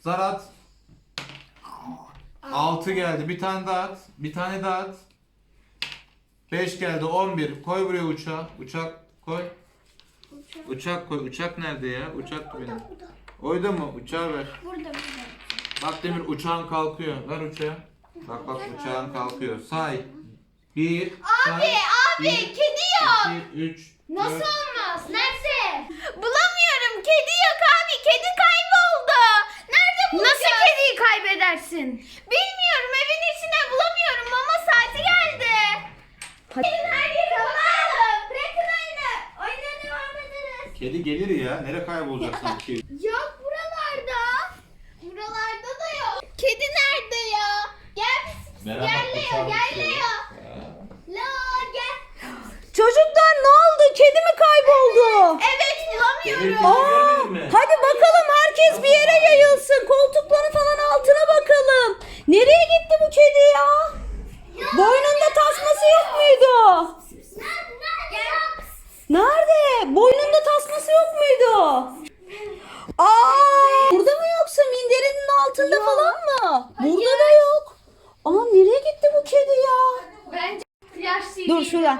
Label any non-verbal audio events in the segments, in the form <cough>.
Zar at. 6 geldi. Bir tane daha at. Bir tane daha at. 5 geldi. 11. Koy buraya uçağı. Uçak koy. Uçak koy. Uçak nerede ya? Uçak benim. Burada. Oyda mı? Uçağı ver. Burada burada. Bak Demir uçağın kalkıyor. Ver uçağı. Bak bak uçağın kalkıyor. Say. 1 Abi abi kedi yok. 2 3 Nasıl olmaz? Nerede? Bulamıyorum. Kedi yok abi. Kedi kayboldu. Nerede bulacağız? Nasıl kediyi kaybedersin? Bilmiyorum. Evin içinde bulamıyorum. Mama saati geldi. Gelin her yeri bakalım. Bırakın oyunu. Oyuna devam ederiz. Kedi gelir ya. Nereye kaybolacak sanki? <laughs> Yok buralarda. Buralarda da yok. Kedi nerede ya? Gel. Merhaba, gel Leo. Gel. Leo. Leo gel. Çocuklar ne oldu? Kedi mi kayboldu? Evet bulamıyorum. Gitti bu kedi ya? Boynunda tasması yok muydu? Gel. Nerede? Boynunda tasması yok muydu? Aa! Burada mı yoksa minderinin altında falan mı? Burada da yok. Ama nereye gitti bu kedi ya? Bence flash Dur şurada.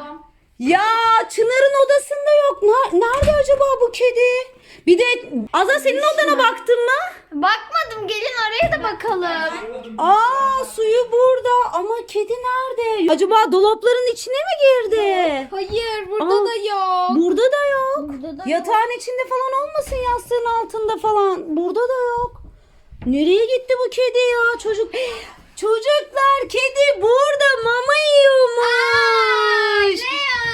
Ya Çınar'ın odasında yok. Ne- Nerede acaba bu kedi? Bir de Aza senin odana baktın mı? Bakmadım gelin oraya da bakalım. Aa suyu burada ama kedi nerede? Acaba dolapların içine mi girdi? Hayır burada Aa, da yok. Burada da yok. Burada da Yatağın içinde falan olmasın yastığın altında falan. Burada da yok. Nereye gitti bu kedi ya çocuk? <gasps> Çocuklar kedi burada mama yiyormuş.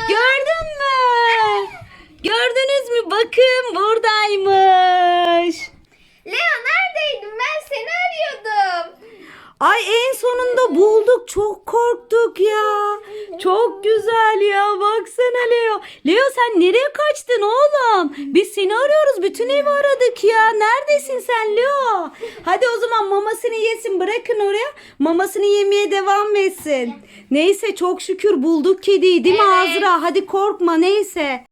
Gördün mü? <laughs> Gördünüz mü? Bakın buradaymış. Leo neredeydin? Ben seni arıyordum. Ay en sonunda bulduk. Çok korktuk ya. Çok güzel ya. Baksana Leo. Leo sen nereye kaçtın oğlum? Biz seni arıyoruz. Bütün evi aradık ya. Neredesin sen Leo? Hadi o zaman mamasını yesin. Bırakın oraya. Mamasını yemeye devam etsin. Neyse çok şükür bulduk kediyi değil mi. Azra? Hadi korkma neyse.